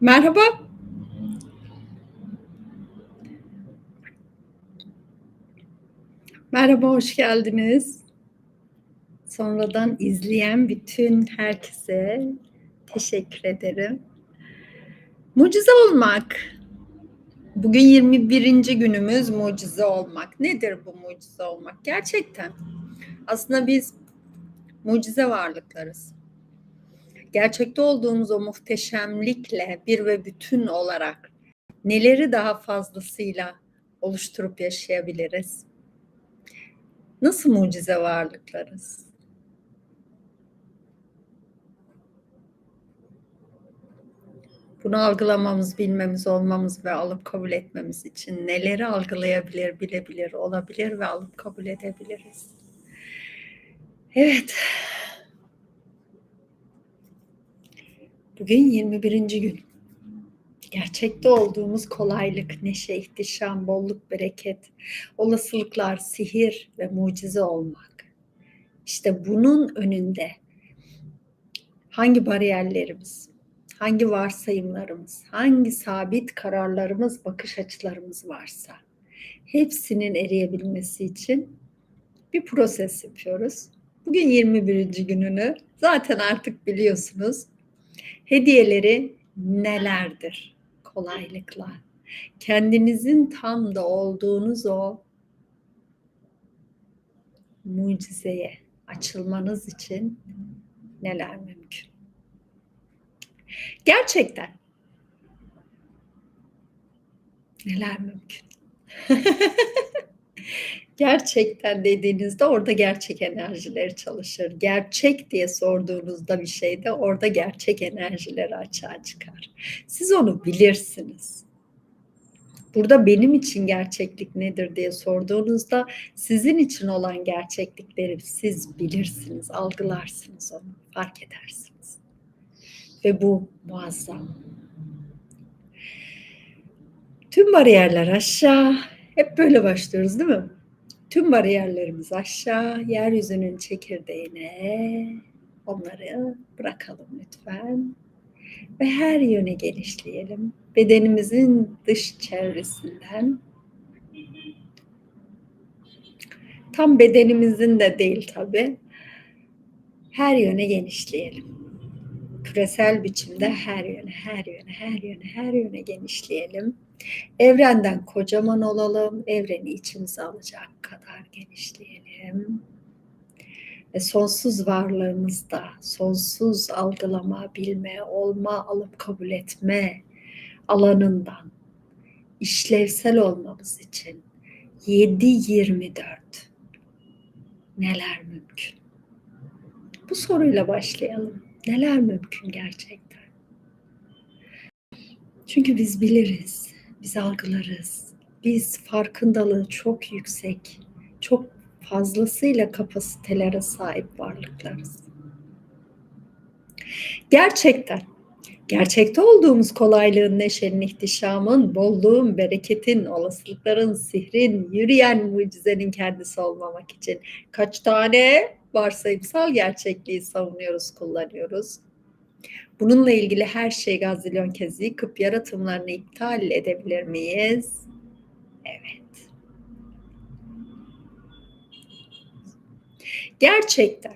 Merhaba. Merhaba, hoş geldiniz. Sonradan izleyen bütün herkese teşekkür ederim. Mucize olmak. Bugün 21. günümüz mucize olmak. Nedir bu mucize olmak? Gerçekten. Aslında biz mucize varlıklarız. Gerçekte olduğumuz o muhteşemlikle bir ve bütün olarak neleri daha fazlasıyla oluşturup yaşayabiliriz? Nasıl mucize varlıklarız? Bunu algılamamız, bilmemiz, olmamız ve alıp kabul etmemiz için neleri algılayabilir, bilebilir, olabilir ve alıp kabul edebiliriz? Evet. Bugün 21. gün. Gerçekte olduğumuz kolaylık, neşe, ihtişam, bolluk, bereket, olasılıklar, sihir ve mucize olmak. İşte bunun önünde hangi bariyerlerimiz, hangi varsayımlarımız, hangi sabit kararlarımız, bakış açılarımız varsa hepsinin eriyebilmesi için bir proses yapıyoruz. Bugün 21. gününü zaten artık biliyorsunuz. Hediyeleri nelerdir? Kolaylıkla. Kendinizin tam da olduğunuz o mucizeye açılmanız için neler mümkün? Gerçekten neler mümkün? Gerçekten dediğinizde orada gerçek enerjileri çalışır. Gerçek diye sorduğunuzda bir şeyde orada gerçek enerjileri açığa çıkar. Siz onu bilirsiniz. Burada benim için gerçeklik nedir diye sorduğunuzda sizin için olan gerçeklikleri siz bilirsiniz, algılarsınız onu, fark edersiniz. Ve bu muazzam. Tüm bariyerler aşağı. Hep böyle başlıyoruz değil mi? Tüm bariyerlerimiz aşağı, yeryüzünün çekirdeğine onları bırakalım lütfen. Ve her yöne genişleyelim. Bedenimizin dış çevresinden tam bedenimizin de değil tabi. Her yöne genişleyelim. Küresel biçimde her yöne, her yöne, her yöne, her yöne genişleyelim Evrenden kocaman olalım, evreni içimize alacak kadar genişleyelim. Ve sonsuz varlığımızda, sonsuz algılama, bilme, olma, alıp kabul etme alanından işlevsel olmamız için 7-24 neler mümkün? Bu soruyla başlayalım. Neler mümkün gerçekten? Çünkü biz biliriz biz algılarız. Biz farkındalığı çok yüksek, çok fazlasıyla kapasitelere sahip varlıklarız. Gerçekten, gerçekte olduğumuz kolaylığın, neşenin, ihtişamın, bolluğun, bereketin, olasılıkların, sihrin, yürüyen mucizenin kendisi olmamak için kaç tane varsayımsal gerçekliği savunuyoruz, kullanıyoruz. Bununla ilgili her şey gazilyon kez yıkıp yaratımlarını iptal edebilir miyiz? Evet. Gerçekten.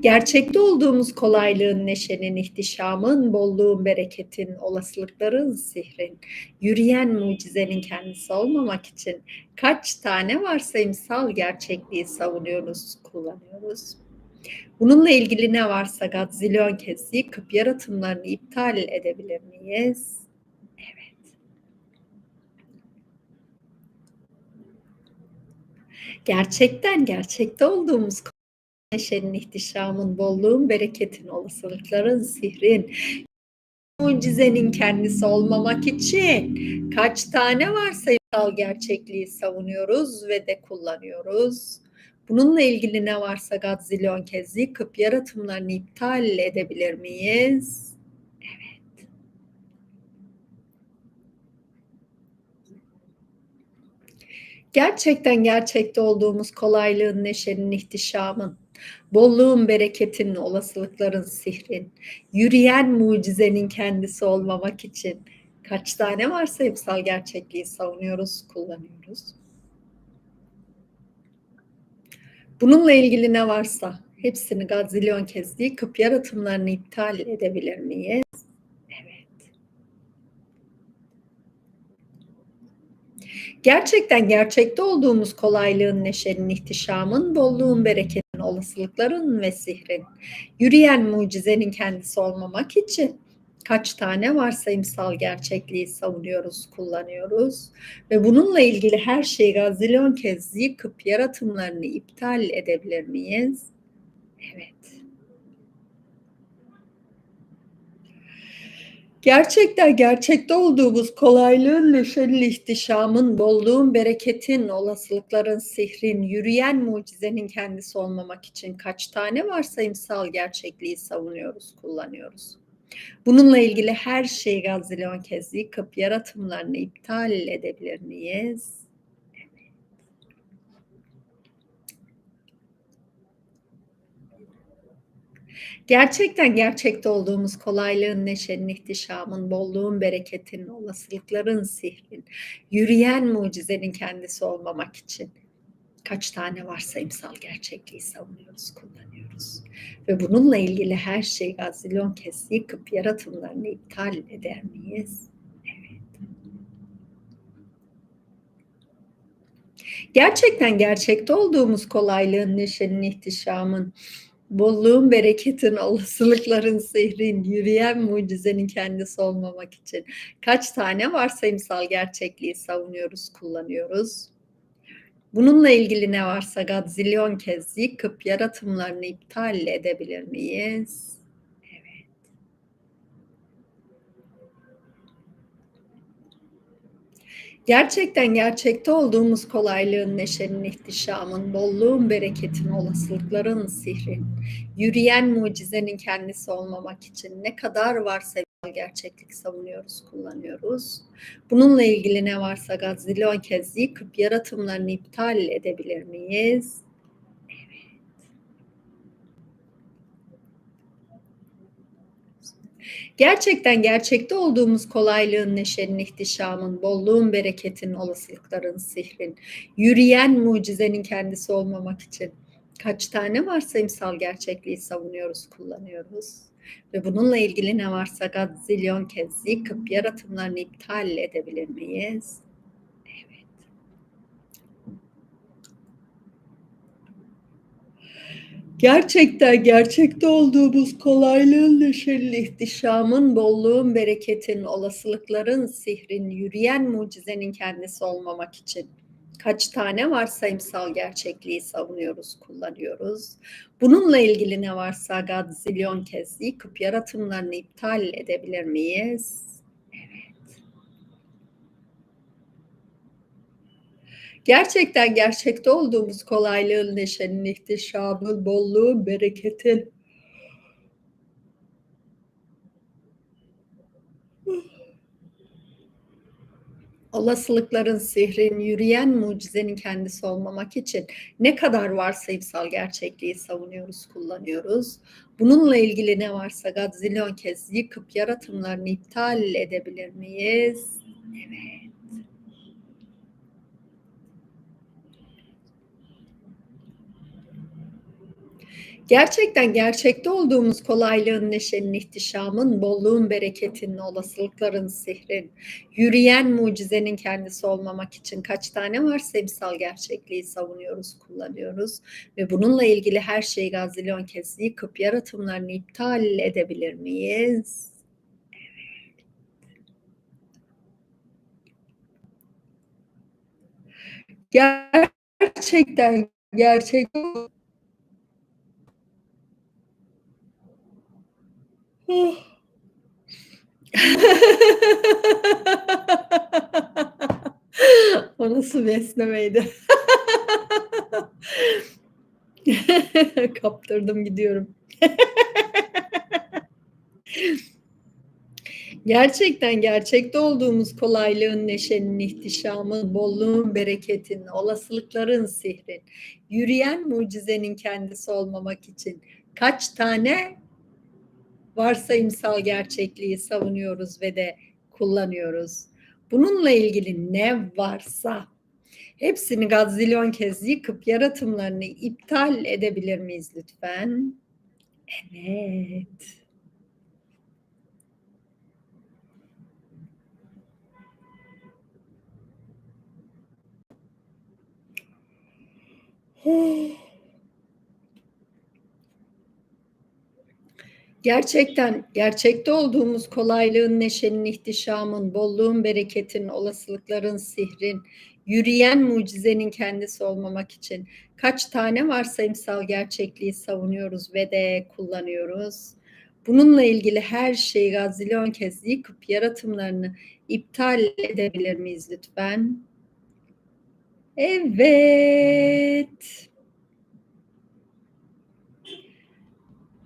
Gerçekte olduğumuz kolaylığın, neşenin, ihtişamın, bolluğun, bereketin, olasılıkların, sihrin, yürüyen mucizenin kendisi olmamak için kaç tane varsayımsal gerçekliği savunuyoruz, kullanıyoruz? Bununla ilgili ne varsa gazilyon kez yıkıp yaratımlarını iptal edebilir miyiz? Evet. Gerçekten gerçekte olduğumuz neşenin, ihtişamın, bolluğun, bereketin, olasılıkların, sihrin, mucizenin kendisi olmamak için kaç tane varsa gerçekliği savunuyoruz ve de kullanıyoruz. Bununla ilgili ne varsa gazilyon kez yıkıp yaratımlarını iptal edebilir miyiz? Evet. Gerçekten gerçekte olduğumuz kolaylığın, neşenin, ihtişamın, bolluğun, bereketin, olasılıkların, sihrin, yürüyen mucizenin kendisi olmamak için kaç tane varsayımsal gerçekliği savunuyoruz, kullanıyoruz. Bununla ilgili ne varsa hepsini gazilyon kez yıkıp yaratımlarını iptal edebilir miyiz? Evet. Gerçekten gerçekte olduğumuz kolaylığın, neşenin, ihtişamın, bolluğun, bereketin, olasılıkların ve sihrin, yürüyen mucizenin kendisi olmamak için kaç tane varsayımsal gerçekliği savunuyoruz, kullanıyoruz ve bununla ilgili her şeyi gazilyon kez yıkıp yaratımlarını iptal edebilir miyiz? Evet. Gerçekten gerçekte olduğumuz kolaylığın, neşenin, ihtişamın, bolluğun, bereketin, olasılıkların, sihrin, yürüyen mucizenin kendisi olmamak için kaç tane varsayımsal gerçekliği savunuyoruz, kullanıyoruz? Bununla ilgili her şeyi gazilyon kez yıkıp yaratımlarını iptal edebilir miyiz? Gerçekten gerçekte olduğumuz kolaylığın, neşenin, ihtişamın, bolluğun, bereketin, olasılıkların, sihrin, yürüyen mucizenin kendisi olmamak için kaç tane varsayımsal gerçekliği savunuyoruz, kullanıyoruz. Ve bununla ilgili her şeyi gazilyon kez yıkıp yaratımlarını iptal eder miyiz? Evet. Gerçekten gerçekte olduğumuz kolaylığın, neşenin, ihtişamın, bolluğun, bereketin, olasılıkların, sihrin, yürüyen mucizenin kendisi olmamak için kaç tane varsayımsal gerçekliği savunuyoruz, kullanıyoruz? Bununla ilgili ne varsa gazilyon kez yıkıp yaratımlarını iptal edebilir miyiz? Evet. Gerçekten gerçekte olduğumuz kolaylığın, neşenin, ihtişamın, bolluğun, bereketin, olasılıkların, sihrin, yürüyen mucizenin kendisi olmamak için ne kadar varsa gerçeklik savunuyoruz, kullanıyoruz. Bununla ilgili ne varsa gazilyon kez yıkıp yaratımlarını iptal edebilir miyiz? Evet. Gerçekten gerçekte olduğumuz kolaylığın, neşenin, ihtişamın, bolluğun, bereketin, olasılıkların, sihrin, yürüyen mucizenin kendisi olmamak için kaç tane varsayımsal gerçekliği savunuyoruz, kullanıyoruz? Ve bununla ilgili ne varsa gazilyon kez yıkıp yaratımlarını iptal edebilir miyiz? Evet. Gerçekten gerçekte olduğumuz kolaylığın, neşenin, ihtişamın, bolluğun, bereketin, olasılıkların, sihrin, yürüyen mucizenin kendisi olmamak için kaç tane varsayımsal gerçekliği savunuyoruz, kullanıyoruz. Bununla ilgili ne varsa gazilyon kez yıkıp yaratımlarını iptal edebilir miyiz? Evet. Gerçekten gerçekte olduğumuz kolaylığın, neşenin, ihtişamın, bolluğun, bereketin, olasılıkların, sihrin, yürüyen mucizenin kendisi olmamak için ne kadar varsayımsal gerçekliği savunuyoruz, kullanıyoruz. Bununla ilgili ne varsa gazilyon kez yıkıp yaratımlarını iptal edebilir miyiz? Evet. Gerçekten gerçekte olduğumuz kolaylığın, neşenin, ihtişamın, bolluğun, bereketin, olasılıkların, sihrin, yürüyen mucizenin kendisi olmamak için kaç tane varsayımsal gerçekliği savunuyoruz, kullanıyoruz ve bununla ilgili her şeyi gazilyon kez yıkıp yaratımlarını iptal edebilir miyiz? Gerçekten gerçek O nasıl bir esnemeydi? Kaptırdım gidiyorum. Gerçekten gerçekte olduğumuz kolaylığın, neşenin, ihtişamın, bolluğun, bereketin, olasılıkların, sihrin, yürüyen mucizenin kendisi olmamak için kaç tane varsayımsal gerçekliği savunuyoruz ve de kullanıyoruz. Bununla ilgili ne varsa hepsini gazilyon kez yıkıp yaratımlarını iptal edebilir miyiz lütfen? Evet. Gerçekten, gerçekte olduğumuz kolaylığın, neşenin, ihtişamın, bolluğun, bereketin, olasılıkların, sihrin, yürüyen mucizenin kendisi olmamak için kaç tane varsayımsal gerçekliği savunuyoruz ve de kullanıyoruz. Bununla ilgili her şeyi gazilyon kez yıkıp yaratımlarını iptal edebilir miyiz lütfen? Evet.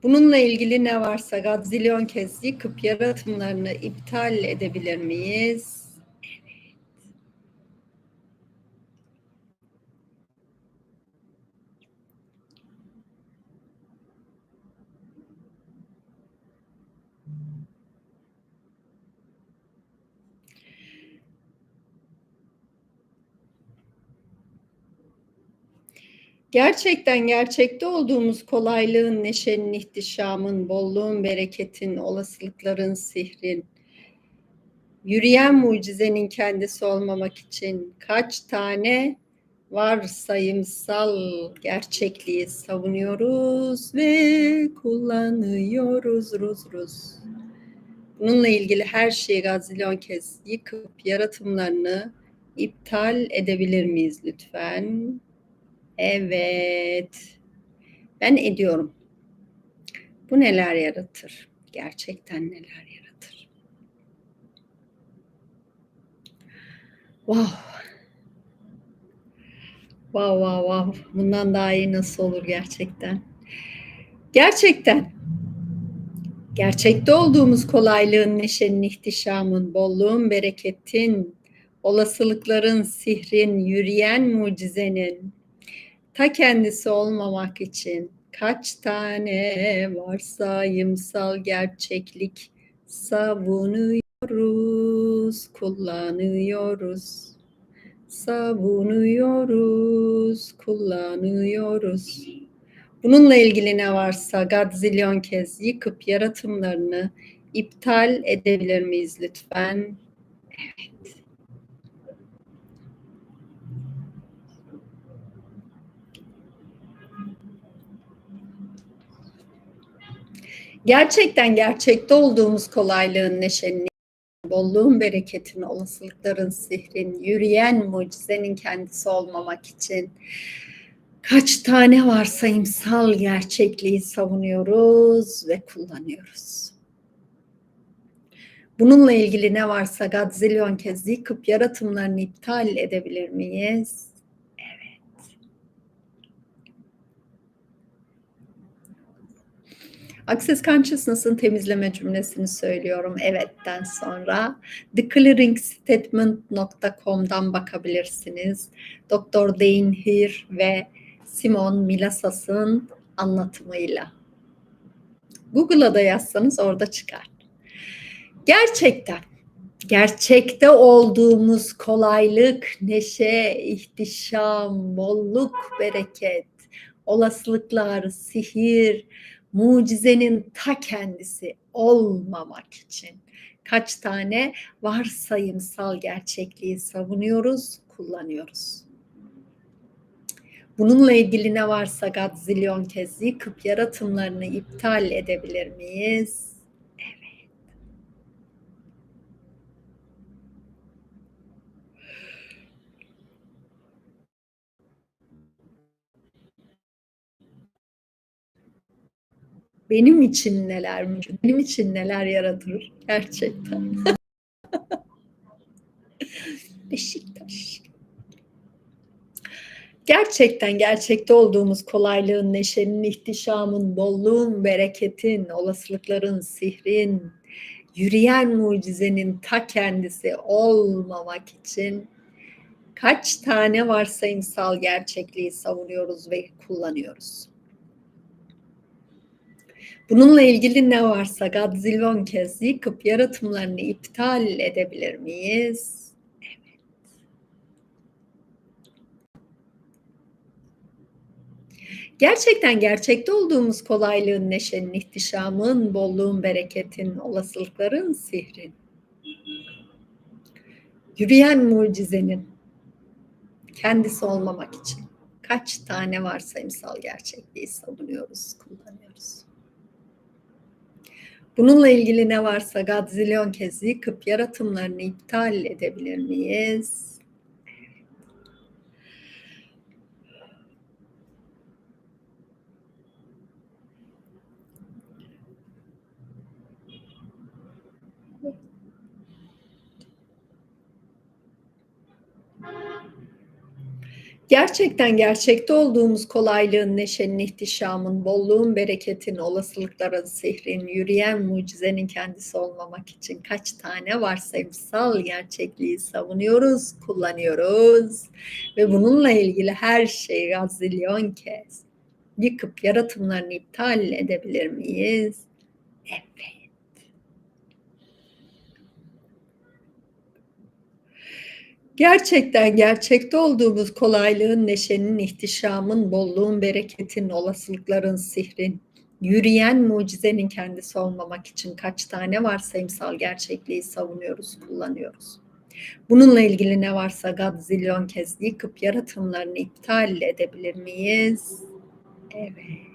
Bununla ilgili ne varsa gazilyon kez yıkıp yaratımlarını iptal edebilir miyiz? Evet. Gerçekten gerçekte olduğumuz kolaylığın, neşenin, ihtişamın, bolluğun, bereketin, olasılıkların, sihrin, yürüyen mucizenin kendisi olmamak için kaç tane varsayımsal gerçekliği savunuyoruz ve kullanıyoruz ruz ruz. Bununla ilgili her şeyi gazilyon kez yıkıp yaratımlarını iptal edebilir miyiz lütfen? Evet. Ben ediyorum. Bu neler yaratır? Gerçekten neler yaratır? Wow. Wow wow wow. Bundan daha iyi nasıl olur gerçekten? Gerçekten. Gerçekte olduğumuz kolaylığın, neşenin, ihtişamın, bolluğun, bereketin, olasılıkların, sihrin, yürüyen mucizenin, ta kendisi olmamak için kaç tane varsayımsal gerçeklik savunuyoruz, kullanıyoruz. Savunuyoruz, kullanıyoruz. Bununla ilgili ne varsa gazilyon kez yıkıp yaratımlarını iptal edebilir miyiz lütfen? Evet. Gerçekten gerçekte olduğumuz kolaylığın, neşenin, bolluğun, bereketin, olasılıkların, sihrin, yürüyen mucizenin kendisi olmamak için kaç tane varsayımsal gerçekliği savunuyoruz ve kullanıyoruz. Bununla ilgili ne varsa gazilyon kez yıkıp yaratımlarını iptal edebilir miyiz? Access Consciousness'ın temizleme cümlesini söylüyorum evetten sonra. theclearingstatement.com'dan bakabilirsiniz. Dr. Dane Hir ve Simon Milasas'ın anlatımıyla. Google'a da yazsanız orada çıkar. Gerçekten gerçekte olduğumuz kolaylık, neşe, ihtişam, bolluk, bereket, olasılıklar, sihir, mucizenin ta kendisi olmamak için kaç tane varsayımsal gerçekliği savunuyoruz, kullanıyoruz. Bununla ilgili ne varsa gazilyon kez yıkıp yaratımlarını iptal edebilir miyiz? Benim için neler mümkün, benim için neler yaratır gerçekten. Beşiktaş. Gerçekten gerçekte olduğumuz kolaylığın, neşenin, ihtişamın, bolluğun, bereketin, olasılıkların, sihrin, yürüyen mucizenin ta kendisi olmamak için kaç tane varsayımsal gerçekliği savunuyoruz ve kullanıyoruz? Bununla ilgili ne varsa gazilyon kez yıkıp yaratımlarını iptal edebilir miyiz? Evet. Gerçekten gerçekte olduğumuz kolaylığın, neşenin, ihtişamın, bolluğun, bereketin, olasılıkların, sihrin. Yürüyen mucizenin kendisi olmamak için kaç tane varsayımsal gerçekliği savunuyoruz, kullanıyoruz. Bununla ilgili ne varsa gazilyon kez yıkıp yaratımlarını iptal edebilir miyiz? Gerçekten gerçekte olduğumuz kolaylığın, neşenin, ihtişamın, bolluğun, bereketin, olasılıkların, sihrin, yürüyen mucizenin kendisi olmamak için kaç tane varsayımsal gerçekliği savunuyoruz, kullanıyoruz ve bununla ilgili her şeyi gazilyon kez yıkıp yaratımlarını iptal edebilir miyiz? Evet. Gerçekten gerçekte olduğumuz kolaylığın, neşenin, ihtişamın, bolluğun, bereketin, olasılıkların, sihrin, yürüyen mucizenin kendisi olmamak için kaç tane varsayımsal gerçekliği savunuyoruz, kullanıyoruz. Bununla ilgili ne varsa gazilyon kez yıkıp yaratımlarını iptal edebilir miyiz? Evet.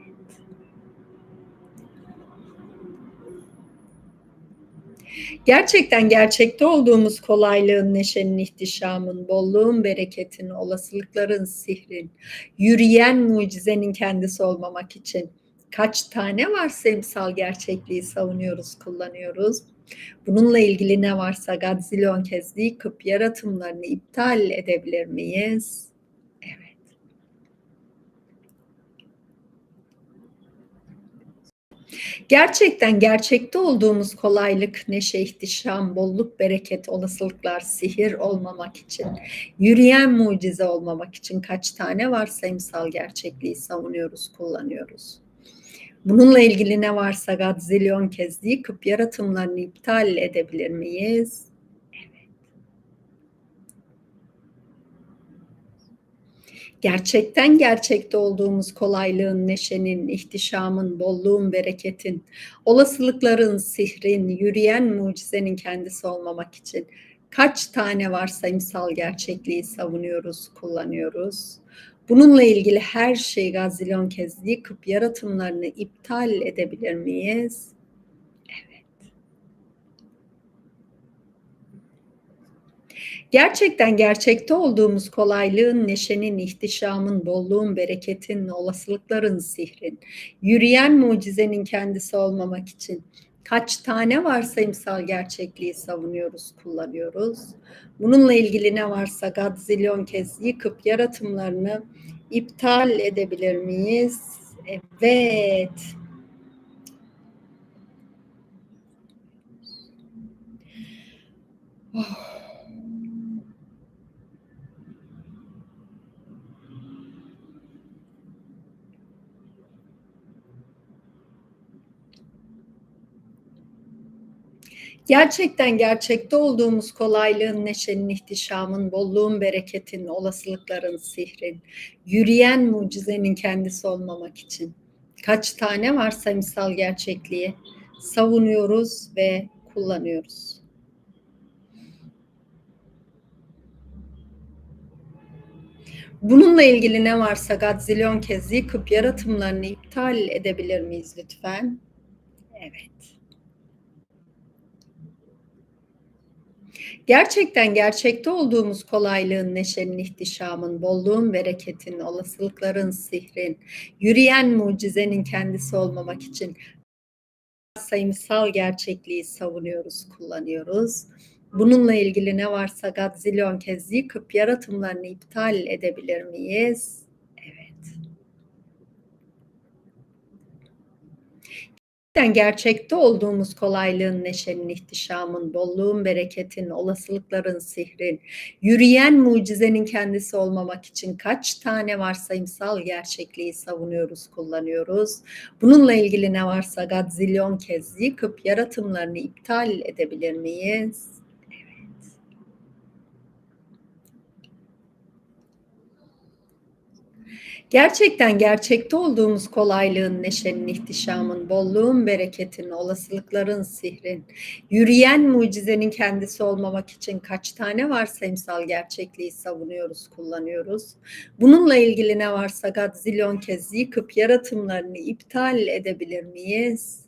Gerçekten gerçekte olduğumuz kolaylığın, neşenin, ihtişamın, bolluğun, bereketin, olasılıkların, sihrin, yürüyen mucizenin kendisi olmamak için kaç tane varsayımsal gerçekliği savunuyoruz, kullanıyoruz. Bununla ilgili ne varsa gazilyon kez yıkıp yaratımlarını iptal edebilir miyiz? Gerçekten gerçekte olduğumuz kolaylık, neşe, ihtişam, bolluk, bereket, olasılıklar, sihir olmamak için, yürüyen mucize olmamak için kaç tane varsayımsal gerçekliği savunuyoruz, kullanıyoruz. Bununla ilgili ne varsa gazilyon kez yıkıp yaratımlarını iptal edebilir miyiz? Gerçekten gerçekte olduğumuz kolaylığın, neşenin, ihtişamın, bolluğun, bereketin, olasılıkların, sihrin, yürüyen mucizenin kendisi olmamak için kaç tane varsayımsal gerçekliği savunuyoruz, kullanıyoruz. Bununla ilgili her şeyi gazilyon kez yıkıp yaratımlarını iptal edebilir miyiz? Gerçekten gerçekte olduğumuz kolaylığın, neşenin, ihtişamın, bolluğun, bereketin, olasılıkların, sihrin, yürüyen mucizenin kendisi olmamak için kaç tane varsayımsal gerçekliği savunuyoruz, kullanıyoruz. Bununla ilgili ne varsa gazilyon kez yıkıp yaratımlarını iptal edebilir miyiz? Evet. Oh. Gerçekten gerçekte olduğumuz kolaylığın, neşenin, ihtişamın, bolluğun, bereketin, olasılıkların, sihrin, yürüyen mucizenin kendisi olmamak için kaç tane varsa misal gerçekliği savunuyoruz ve kullanıyoruz. Bununla ilgili ne varsa gazilyon kez yıkıp yaratımlarını iptal edebilir miyiz lütfen? Evet. Gerçekten gerçekte olduğumuz kolaylığın, neşenin, ihtişamın, bolluğun, bereketin, olasılıkların, sihrin, yürüyen mucizenin kendisi olmamak için sayımsal gerçekliği savunuyoruz, kullanıyoruz. Bununla ilgili ne varsa gazilyon kez yıkıp yaratımlarını iptal edebilir miyiz? Gerçekte olduğumuz kolaylığın, neşenin, ihtişamın, bolluğun, bereketin, olasılıkların, sihrin, yürüyen mucizenin kendisi olmamak için kaç tane varsayımsal gerçekliği savunuyoruz, kullanıyoruz. Bununla ilgili ne varsa gazilyon kez yıkıp yaratımlarını iptal edebilir miyiz? Gerçekten gerçekte olduğumuz kolaylığın, neşenin, ihtişamın, bolluğun, bereketin, olasılıkların, sihrin, yürüyen mucizenin kendisi olmamak için kaç tane varsayımsal gerçekliği savunuyoruz, kullanıyoruz. Bununla ilgili ne varsa gazilyon kez yıkıp yaratımlarını iptal edebilir miyiz?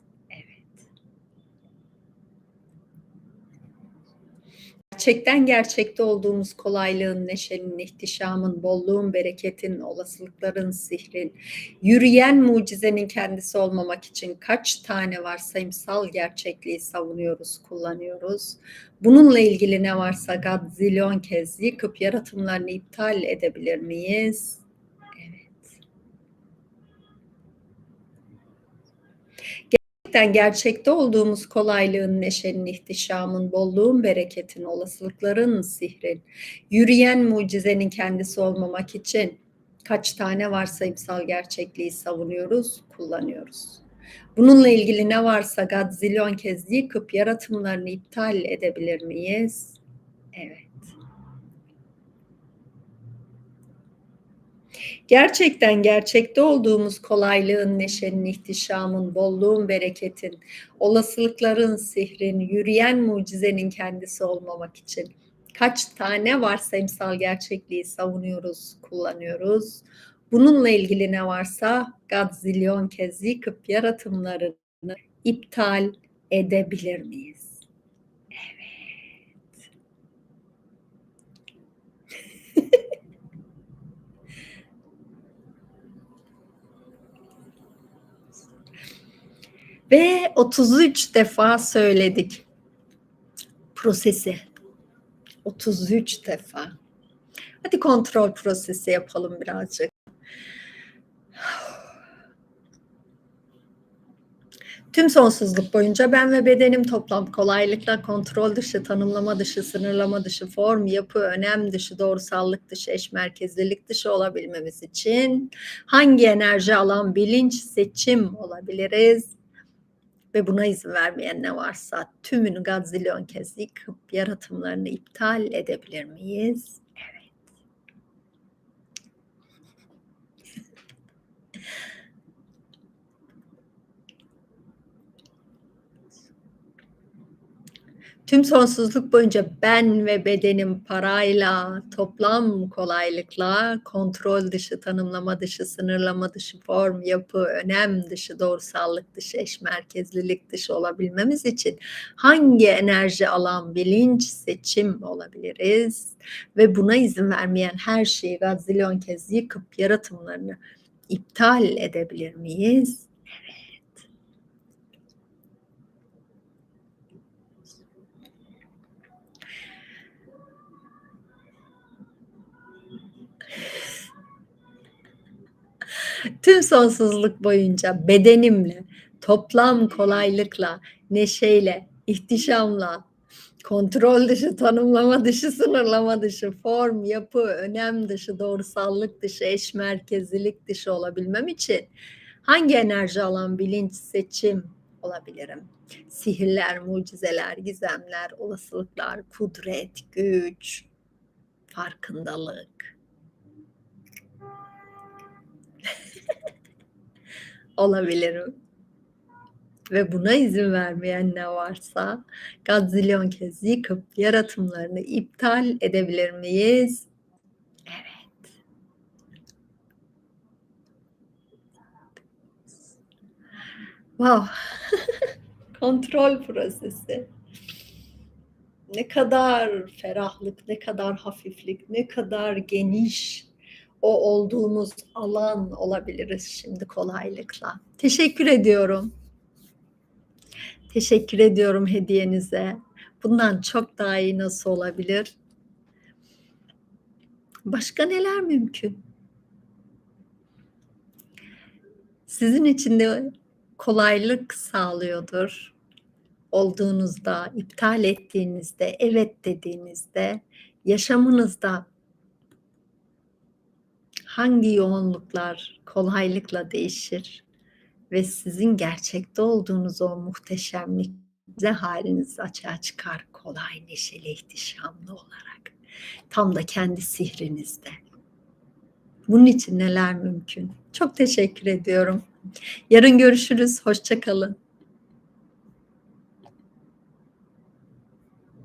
Gerçekten gerçekte olduğumuz kolaylığın, neşenin, ihtişamın, bolluğun, bereketin, olasılıkların, sihrin, yürüyen mucizenin kendisi olmamak için kaç tane varsayımsal gerçekliği savunuyoruz, kullanıyoruz. Bununla ilgili ne varsa gazilyon kez yıkıp yaratımlarını iptal edebilir miyiz? Gerçekten gerçekte olduğumuz kolaylığın, neşenin, ihtişamın, bolluğun, bereketin, olasılıkların, sihrin, yürüyen mucizenin kendisi olmamak için kaç tane varsayımsal gerçekliği savunuyoruz, kullanıyoruz. Bununla ilgili ne varsa gazilyon kez yıkıp yaratımlarını iptal edebilir miyiz? Evet. Gerçekten gerçekte olduğumuz kolaylığın, neşenin, ihtişamın, bolluğun, bereketin, olasılıkların, sihrin, yürüyen mucizenin kendisi olmamak için kaç tane varsayımsal gerçekliği savunuyoruz, kullanıyoruz. Bununla ilgili ne varsa gazilyon kez yıkıp yaratımlarını iptal edebilir miyiz? Evet. Ve 33 defa söyledik prosesi. 33 defa. Hadi kontrol prosesi yapalım birazcık. Tüm sonsuzluk boyunca ben ve bedenim toplam kolaylıkla kontrol dışı, tanımlama dışı, sınırlama dışı, form, yapı, önem dışı, doğrusallık dışı, eş merkezlilik dışı olabilmemiz için hangi enerji alan bilinç seçim olabiliriz? Ve buna izin vermeyen ne varsa tümünü gazilyon kez yıkıp yaratımlarını iptal edebilir miyiz? Evet. Tüm sonsuzluk boyunca ben ve bedenim parayla, toplam kolaylıkla, kontrol dışı, tanımlama dışı, sınırlama dışı, form, yapı, önem dışı, doğrusallık dışı, eş merkezlilik dışı olabilmemiz için hangi enerji alan bilinç seçim olabiliriz? Ve buna izin vermeyen her şeyi gazilyon kez yıkıp yaratımlarını iptal edebilir miyiz? Tüm sonsuzluk boyunca bedenimle, toplam kolaylıkla, neşeyle, ihtişamla, kontrol dışı, tanımlama dışı, sınırlama dışı, form, yapı, önem dışı, doğrusallık dışı, eş merkezlilik dışı olabilmem için hangi enerji alan bilinç seçim olabilirim? Sihirler, mucizeler, gizemler, olasılıklar, kudret, güç, farkındalık. Olabilirim. Ve buna izin vermeyen ne varsa gazilyon kez yıkıp yaratımlarını iptal edebilir miyiz? Evet. Wow. Kontrol prosesi. Ne kadar ferahlık, ne kadar hafiflik, ne kadar geniş o olduğumuz alan olabiliriz şimdi kolaylıkla. Teşekkür ediyorum. Teşekkür ediyorum hediyenize. Bundan çok daha iyi nasıl olabilir? Başka neler mümkün? Sizin için de kolaylık sağlıyordur. Olduğunuzda, iptal ettiğinizde, evet dediğinizde yaşamınızda hangi yoğunluklar kolaylıkla değişir ve sizin gerçekte olduğunuz o muhteşemlik haliniz açığa çıkar kolay, neşeli, ihtişamlı olarak. Tam da kendi sihrinizde. Bunun için neler mümkün? Çok teşekkür ediyorum. Yarın görüşürüz. Hoşça kalın.